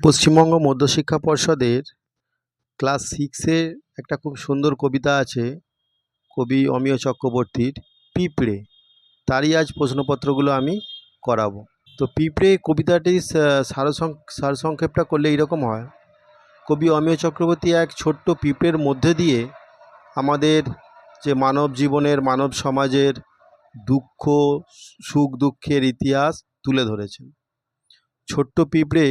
পশ্চিমবঙ্গ মধ্যশিক্ষা পর্ষদের ক্লাস সিক্সের একটা খুব সুন্দর কবিতা আছে, কবি অমিয় চক্রবর্তীর পিঁপড়ে। তারই আজ প্রশ্নপত্রগুলো আমি করাবো। তো পিঁপড়ে কবিতাটি সারসং, সারসংক্ষেপটা করলে এইরকম হয়। কবি অমিয় চক্রবর্তী এক ছোট্ট পিঁপড়ের মধ্যে দিয়ে আমাদের যে মানব জীবনের, মানব সমাজের দুঃখ সুখ দুঃখের ইতিহাস তুলে ধরেছেন। ছোট্ট পিঁপড়ে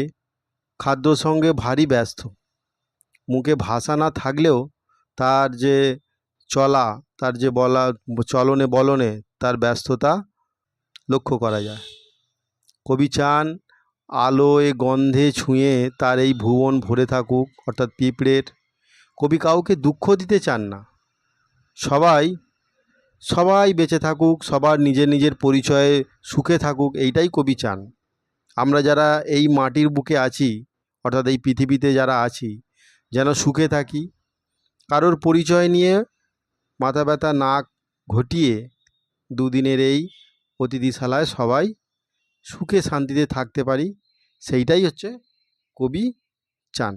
খাদ্য সঙ্গে ভারী ব্যস্ত। মুখে ভাষা না থাকলেও তার যে চলা, তার যে বলা, চলনে বলনে তার ব্যস্ততা লক্ষ্য করা যায়। কবি চান আলোয় গন্ধে ছুঁয়ে তার এই ভুবন ভরে থাকুক, অর্থাৎ পিঁপড়ের। কবি কাউকে দুঃখ দিতে চান না। সবাই সবাই বেঁচে থাকুক, সবার নিজের নিজের পরিচয়ে সুখে থাকুক, এইটাই কবি চান। আমরা যারা এই মাটির বুকে আছি অর্থাৎ এই পৃথিবীতে যারা আছি, যেন সুখে থাকি, কারোর পরিচয় নিয়ে মাথা ব্যথা নাক ঘটিয়ে দুদিনের এই অতিথিশালায় সবাই সুখে শান্তিতে থাকতে পারি, সেইটাই হচ্ছে কবি চান।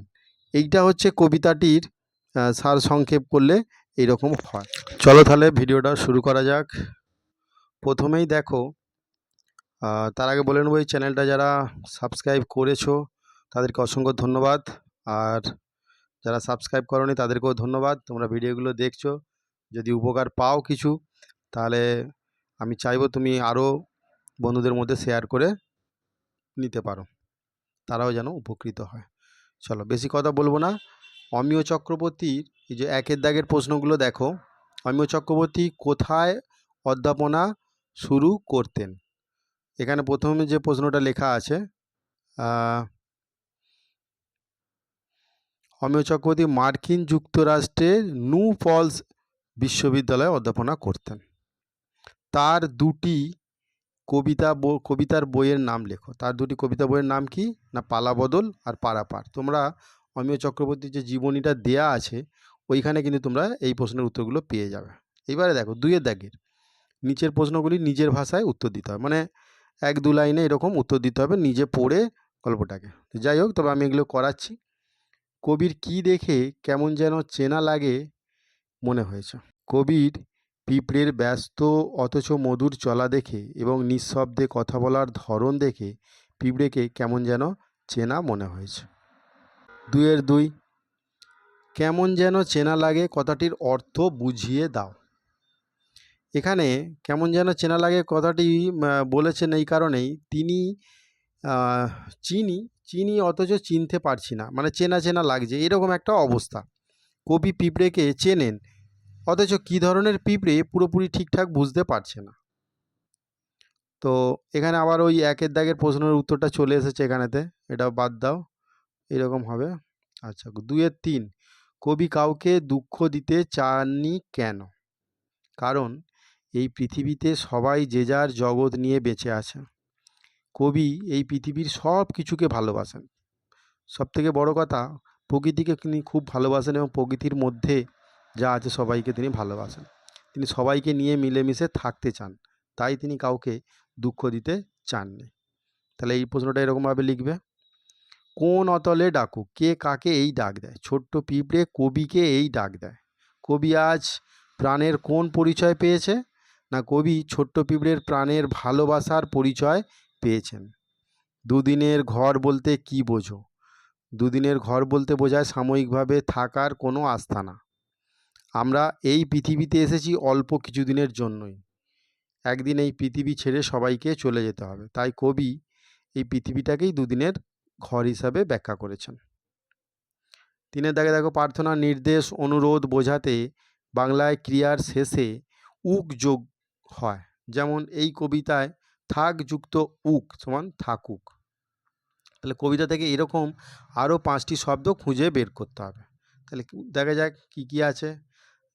এইটা হচ্ছে কবিতাটির সার সংক্ষেপ করলে এইরকম হয়। চলো তাহলে ভিডিওটা শুরু করা যাক। প্রথমেই দেখো তার আগে বলে নেব, এই চ্যানেলটা যারা সাবস্ক্রাইব করেছ তাদেরকে অসংখ্য ধন্যবাদ। আর যারা সাবস্ক্রাইব করনি তাদেরকেও ধন্যবাদ। তোমরা ভিডিওগুলো দেখছ। যদি উপকার পাও কিছু, তাহলে আমি চাইব তুমি আরও বন্ধুদের মধ্যে শেয়ার করে নিতে পারো। তারাও যেন উপকৃত হয়। চলো, বেশি কথা বলব না। অমিয় চক্রবর্তীর এই যে একের দাগের প্রশ্নগুলো দেখো। অমিয় চক্রবর্তী কোথায় অধ্যাপনা শুরু করতেন? এখানে প্রথমে যে প্রশ্নটা লেখা আছে অমিয় চক্রবর্তী মার্কিন যুক্তরাষ্ট্রের নু ফলস বিশ্ববিদ্যালয়ে অধ্যাপনা করতেন। তার দুটি কবিতা কবিতার বইয়ের নাম লেখো। তার দুটি কবিতা বইয়ের নাম কি? না, পালাবদল আর পারাপার। তোমরা অমিয় চক্রবর্তীর যে জীবনীটা দেয়া আছে, ওইখানে কিন্তু তোমরা এই প্রশ্নের উত্তরগুলো পেয়ে যাবে। এবারে দেখো, দুইয়ের দাগের। নিচের প্রশ্নগুলি নিজের ভাষায় উত্তর দিতে হবে মানে এক দু লাইনে এরকম উত্তর দিতে হবে নিজে পড়ে গল্পটাকে। যাই হোক, তবে আমি এগুলো করাচ্ছি। কবির কি দেখে কেমন যেন চেনা লাগে মনে হয়েছে। কবির পিঁপড়ের ব্যস্ত অথচ মধুর চলা দেখে এবং নিঃশব্দে কথা বলার ধরন দেখে পিঁপড়েকে কেমন যেন চেনা মনে হয়েছে। দুইয়ের দুই, কেমন যেন চেনা লাগে কথাটির অর্থ বুঝিয়ে দাও। এখানে কেমন যেন চেনা লাগে কথাটি বলেছেন এই কারণেই। তিনি চিনি চিনি অথচ চিনতে পারছি না। মানে চেনা চেনা লাগছে। এরকম একটা অবস্থা। কবি পিঁপড়েকে চেনেন। অথচ কী ধরনের পিঁপড়ে পুরোপুরি ঠিকঠাক বুঝতে পারছে না। তো এখানে আবার ওই একের দাগের প্রশ্নের উত্তরটা চলে এসেছে এখানেতে। এটাও বাদ দাও। এরকম হবে। আচ্ছা দুইয়ের তিন। কবি কাউকে দুঃখ দিতে চাননি কেন? কারণ এই পৃথিবীতে সবাই যে যার জগৎ নিয়ে বেঁচে আছে। কবি এই পৃথিবীর সব কিছুকে ভালোবাসেন। সবথেকে বড় কথা, প্রকৃতিকে তিনি খুব ভালোবাসেন এবং প্রকৃতির মধ্যে যা আছে সবাইকে তিনি ভালোবাসেন। তিনি সবাইকে নিয়ে মিলেমিশে থাকতে চান, তাই তিনি কাউকে দুঃখ দিতে চাননি। তাহলে এই প্রশ্নটা এরকমভাবে লিখবে, কোন অতলে ডাকুক, কে কাকে এই ডাক দেয়? ছোট্ট পিঁপড়ে কবিকে এই ডাক দেয়? কবি আজ প্রাণের কোন পরিচয় পেয়েছে? না কবি ছোট্ট পিঁপড়ের প্রাণের ভালোবাসার পরিচয় পেয়েছেন। দুদিনের ঘর বলতে কি বোঝো? দুদিনের ঘর বলতে বোঝায় সাময়িকভাবে থাকার কোনো আস্থানা আমরা এই পৃথিবীতে এসেছি অল্প কিছুদিনের জন্যই। একদিন এই পৃথিবী ছেড়ে সবাইকে চলে যেতে হবে। তাই কবি এই পৃথিবীটাকেই দুদিনের ঘর হিসাবে ব্যাখ্যা করেছেন। তিনের দাগে দেখো প্রার্থনা, নির্দেশ, অনুরোধ বোঝাতে বাংলায় ক্রিয়ার শেষে উক যোগ হয়। যেমন এই কবিতায় থাক যুক্ত উক সমান থাকুক। তাহলে কবিতা থেকে এরকম আরও পাঁচটি শব্দ খুঁজে বের করতে হবে। তাহলে দেখা যাক কি কি আছে?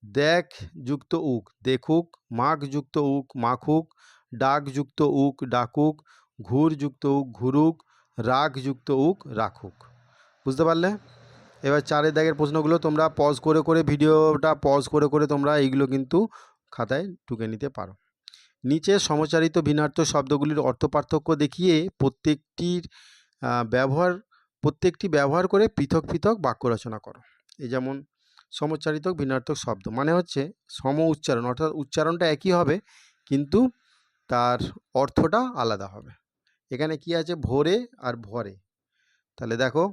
দেখ যুক্ত উক, দেখুক মাখ যুক্ত উক, মাখুক ডাক যুক্ত উক, ডাকুক ঘুর যুক্ত উক, ঘুরুক রাগ যুক্ত উক, রাখুক। বুঝতে পারলে? এবার চারের দাগের প্রশ্নগুলো তোমরা পজ করে করে ভিডিওটা পজ করে করে তোমরা এইগুলো কিন্তু খাতায় টুকে নিতে পারো। নিচে সমচারিত ভিন্নার্থ শব্দগুলির অর্থ পার্থক্য দেখিয়ে প্রত্যেকটির ব্যবহার, প্রত্যেকটি ব্যবহার করে পৃথক পৃথক বাক্য রচনা করো। এই যেমন সমচ্চারিতক ভিন্নার্থক শব্দ মানে হচ্ছে সম উচ্চারণ, অর্থাৎ উচ্চারণটা একই হবে, কিন্তু তার অর্থটা আলাদা হবে। এখানে কি আছে? ভোরে আর ভরে। তাহলে দেখো,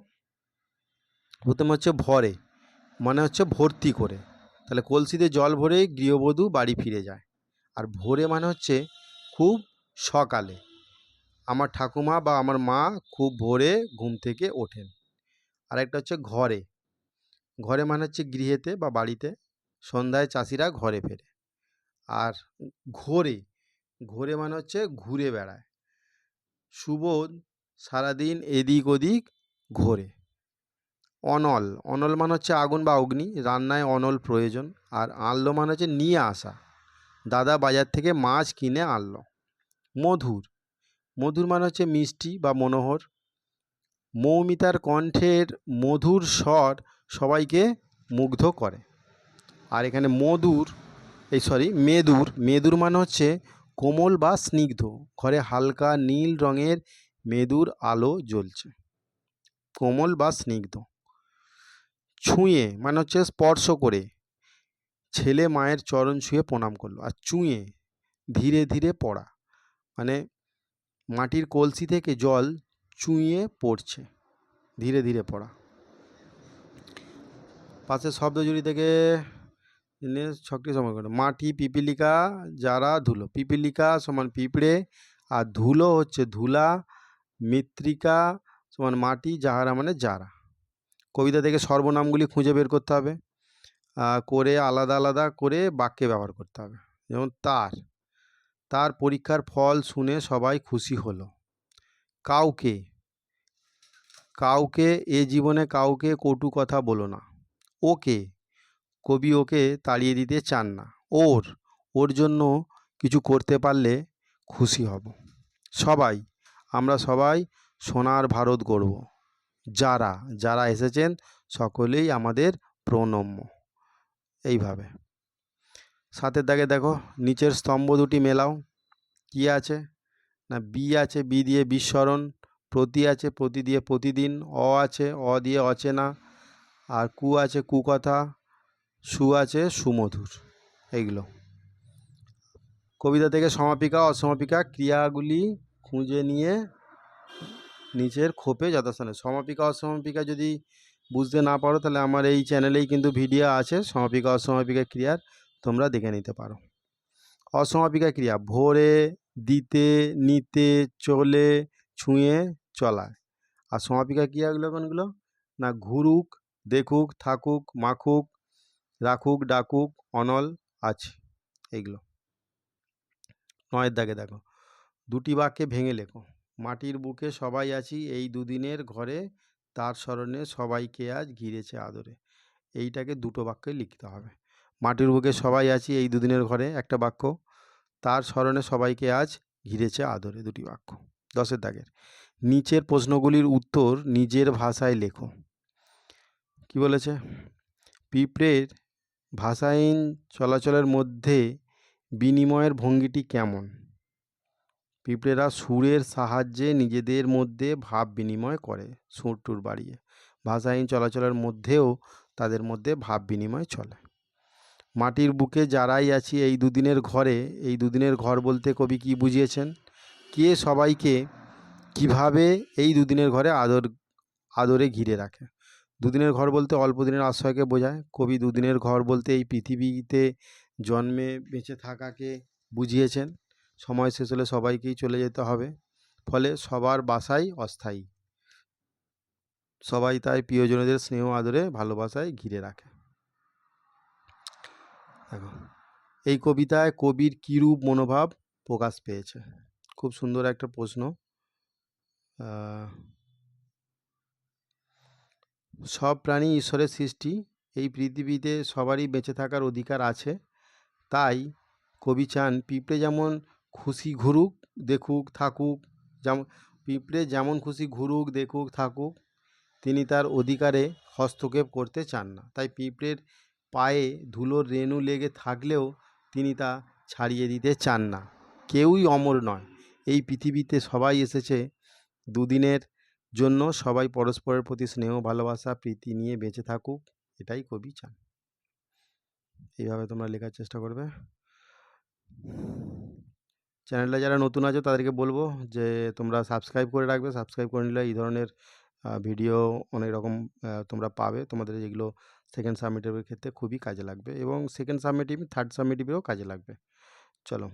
প্রথমে হচ্ছে ভরে মানে হচ্ছে ভর্তি করে। তাহলে কলসিতে জল ভরে গৃহবধূ বাড়ি ফিরে যায়। আর ভোরে মানে হচ্ছে খুব সকালে। আমার ঠাকুমা বা আমার মা খুব ভোরে ঘুম থেকে ওঠেন। আর একটা হচ্ছে ঘরে। ঘরে মানে হচ্ছে গৃহেতে বা বাড়িতে সন্ধ্যায় চাষিরা ঘরে ফেরে। আর ঘোরে ঘোরে মানে হচ্ছে ঘুরে বেড়ায়। সুবোধ সারাদিন এদিক ওদিক ঘোরে। অনল অনল মানে হচ্ছে আগুন বা অগ্নি, রান্নায় অনল প্রয়োজন। আর আনলো মানে হচ্ছে নিয়ে আসা। দাদা বাজার থেকে মাছ কিনে আনলো। মধুর। মধুর মানে হচ্ছে মিষ্টি বা মনোহর। মৌমিতার কণ্ঠের মধুর স্বর সবাইকে মুগ্ধ করে। আর এখানে মধুর, এই সরি মেদুর। মেদুর মানে হচ্ছে কোমল বা স্নিগ্ধ। ঘরে হালকা নীল রঙের মেদুর আলো জ্বলছে। কোমল বা স্নিগ্ধ। ছুঁয়ে মানে হচ্ছে স্পর্শ করে। ছেলে মায়ের চরণ ছুঁয়ে প্রণাম করল আর চুঁয়ে ধীরে ধীরে পড়া। মানে মাটির কলসি থেকে জল চুঁয়ে পড়ছে। ধীরে ধীরে পড়া। পাশে শব্দজুড়ি থেকে ছকটি সময় করে মাটি পিপিলিকা যারা ধুলো। পিপিলিকা সমান পিঁপড়ে আর ধুলো হচ্ছে ধুলা, মৃত্তিকা সমান মাটি যাহারা মানে যারা কবিতা থেকে সর্বনামগুলি খুঁজে বের করতে হবে। করে আলাদা আলাদা করে বাক্যে ব্যবহার করতে হবে। যেমন তার তার পরীক্ষার ফল শুনে সবাই খুশি হলো। কাউকে কাউকে এ জীবনে কাউকে কটু কথা বলো না। ওকে, কবি ওকে তাড়িয়ে দিতে চান না। ওর ওর জন্য কিছু করতে পারলে খুশি হব। সবাই, আমরা সবাই সোনার ভারত গড়ব। যারা যারা এসেছেন, সকলেই আমাদের প্রণম্য। এইভাবে। সাতের দাগে দেখো, নিচের স্তম্ভ দুটি মেলাও। কি আছে? না, বি আছে, বি দিয়ে বিস্মরণ প্রতি আছে, প্রতি দিয়ে প্রতিদিন, অ আছে, অ দিয়ে অচেনা, আর কু আছে কুকথা, সু আছে সুমধুর। এইগুলো। কবিতা থেকে সমাপিকা, অসমাপিকা ক্রিয়াগুলি খুঁজে নিয়ে নিচের খোপে যথাস্থানে। সমাপিকা, অসমাপিকা যদি বুঝতে না পারো তাহলে আমার এই চ্যানেলেই কিন্তু ভিডিও আছে। সমাপিকা, অসমাপিকা ক্রিয়ার তোমরা দেখে নিতে পারো। অসমাপিকা ক্রিয়া, ভোরে, দিতে, নিতে, চলে, ছুঁয়ে চলায় আর সমাপিকা ক্রিয়াগুলো কোনগুলো? না ঘুরুক, দেখুক, থাকুক, মাখুক, রাখুক, ডাকুক, অনল, আছে। এইগুলো। নয়ের দাগে দেখো। দুটি বাক্যে ভেঙে লেখো। মাটির বুকে সবাই আছি, এই দুদিনের ঘরে তার স্মরণে সবাইকে আজ ঘিরেছে আদরে। এইটাকে দুটো বাক্যে লিখতে হবে। মাটির বুকে সবাই আছি এই দুদিনের ঘরে, একটা বাক্য। তার স্মরণে সবাইকে আজ ঘিরেছে আদরে, দুটি বাক্য। দশের দাগের। নিচের প্রশ্নগুলির উত্তর নিজের ভাষায় লেখো। কি বলেছে? পিঁপড়ের ভাষাহীন চলাচলের মধ্যে বিনিময়ের ভঙ্গিটি কেমন? পিঁপড়েরা সুরের সাহায্যে নিজেদের মধ্যে ভাব বিনিময় করে সুর টুর বাড়িয়ে। ভাষাহীন চলাচলের মধ্যেও তাদের মধ্যে ভাব বিনিময় চলে। মাটির বুকে যারাই আছি এই দুদিনের ঘরে, এই দুদিনের ঘর বলতে কবি কি বুঝিয়েছেন? কে সবাইকে কীভাবে এই দুদিনের ঘরে আদর, আদরে ঘিরে রাখে? দুদিনের ঘর বলতে অল্প দিনের আশ্রয়কে বোঝায়। কবি দুদিনের ঘর বলতে এই পৃথিবীতে জন্মে বেঁচে থাকাকে বুঝিয়েছেন। সময় শেষ হলে সবাইকেই চলে যেতে হবে। ফলে সবার বাসাই অস্থায়ী। সবাই তাই প্রিয়জনদের স্নেহ, আদরে, ভালোবাসায় ঘিরে রাখে। দেখো, এই কবিতায় কবির কীরূপ মনোভাব প্রকাশ পেয়েছে? খুব সুন্দর একটা প্রশ্ন। সব প্রাণী ঈশ্বরের সৃষ্টি, এই পৃথিবীতে সবারই বেঁচে থাকার অধিকার আছে। তাই কবি চান পিঁপড়ে যেমন খুশি ঘুরুক, দেখুক, থাকুক, যেমন, পিঁপড়ে যেমন খুশি ঘুরুক, দেখুক, থাকুক, তিনি তার অধিকারে হস্তক্ষেপ করতে চান না। তাই পিঁপড়ের পায়ে ধুলোর রেণু লেগে থাকলেও তিনি তা ছাড়িয়ে দিতে চান না। কেউই অমর নয়। এই পৃথিবীতে সবাই এসেছে দুদিনের জন্য, সবাই পরস্পরের প্রতি স্নেহ, ভালোবাসা, প্রীতি নিয়ে বেঁচে থাকুক, এটাই কবি চান। এইভাবে তোমরা লেখার চেষ্টা করবে। চ্যানেলটা যারা নতুন আছো, তাদেরকে বলব যে, তোমরা সাবস্ক্রাইব করে রাখবে। সাবস্ক্রাইব করে নিলে এই ধরনের ভিডিও অনেক রকম তোমরা পাবে। তোমাদের যেগুলো সেকেন্ড সাবমিটিভের ক্ষেত্রে খুবই কাজে লাগবে এবং সেকেন্ড সাবমিটিভ থার্ড সাবমিটিভেও কাজে লাগবে। চলো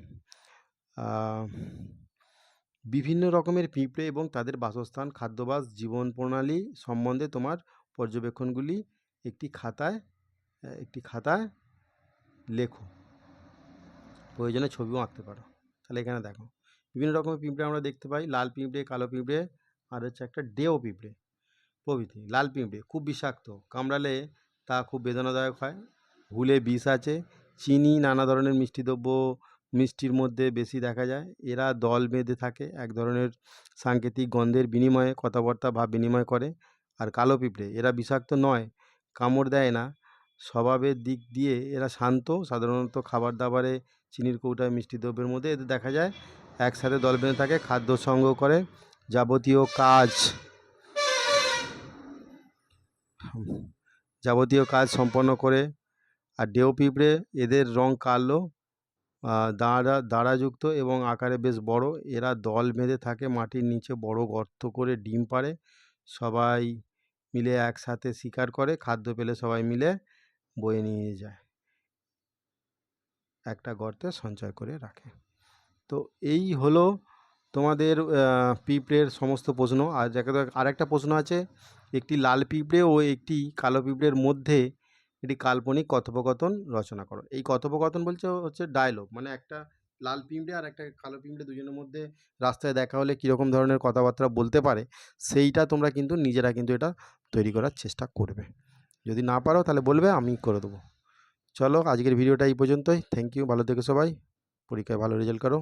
বিভিন্ন রকমের পিঁপড়ে এবং তাদের বাসস্থান খাদ্যাভ্যাস জীবন প্রণালী সম্বন্ধে তোমার পর্যবেক্ষণগুলি একটি খাতায় একটি খাতায় লেখো। প্রয়োজনে ছবিও আঁকতে পারো। তাহলে এখানে দেখো। বিভিন্ন রকমের পিঁপড়ে আমরা দেখতে পাই। লাল পিঁপড়ে, কালো পিঁপড়ে আর হচ্ছে একটা ডেও পিঁপড়ে প্রভৃতি। লাল পিঁপড়ে খুব বিষাক্ত। কামড়ালে তা খুব বেদনাদায়ক হয়। হুলে বিষ আছে। চিনি, নানা ধরনের মিষ্টি দ্রব্য মিষ্টির মধ্যে বেশি দেখা যায়। এরা দল বেঁধে থাকে, এক ধরনের সাংকেতিক গন্ধের বিনিময়ে, কথাবার্তা ভাব বিনিময় করে। আর কালো পিঁপড়ে, এরা বিষাক্ত নয়, কামড় দেয় না। স্বভাবের দিক দিয়ে এরা শান্ত। সাধারণত খাবার দাবারে চিনির কৌটায় মিষ্টি দ্রব্যের মধ্যে এদের দেখা যায় একসাথে দল বেঁধে থাকে, খাদ্য সংগ্রহ করে। যাবতীয় কাজ যাবতীয় কাজ সম্পন্ন করে। আর ডেও পিঁপড়ে, এদের রং কালো দাঁড়া, দাঁড়াযুক্ত এবং আকারে বেশ বড়। এরা দল বেঁধে থাকে, মাটির নিচে বড় গর্ত করে ডিম পাড়ে। সবাই মিলে একসাথে শিকার করে, খাদ্য পেলে সবাই মিলে বয়ে নিয়ে যায়। একটা গর্তে সঞ্চয় করে রাখে। তো এই হলো তোমাদের পিঁপড়ের সমস্ত প্রশ্ন। আর যাকে আরেকটা প্রশ্ন আছে, একটি লাল পিঁপড়ে ও একটি কালো পিঁপড়ের মধ্যে একটি কাল্পনিক কথোপকথন রচনা করো। এই কথোপকথন বলছে হচ্ছে ডায়লগ মানে একটা লাল পিঁপড়ে আর একটা কালো পিঁপড়ে দুজনের মধ্যে রাস্তায় দেখা হলে কীরকম ধরনের কথাবার্তা বলতে পারে, সেইটা তোমরা কিন্তু নিজেরা কিন্তু এটা তৈরি করার চেষ্টা করবে। যদি না পারো তাহলে বলবে, আমি করে দেবো। চলো আজকের ভিডিওটা এই পর্যন্তই। থ্যাংক ইউ ভালো থেকো সবাই। পরীক্ষায় ভালো রেজাল্ট করো।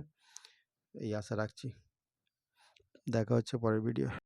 এই আশা রাখছি। দেখা হচ্ছে পরের ভিডিও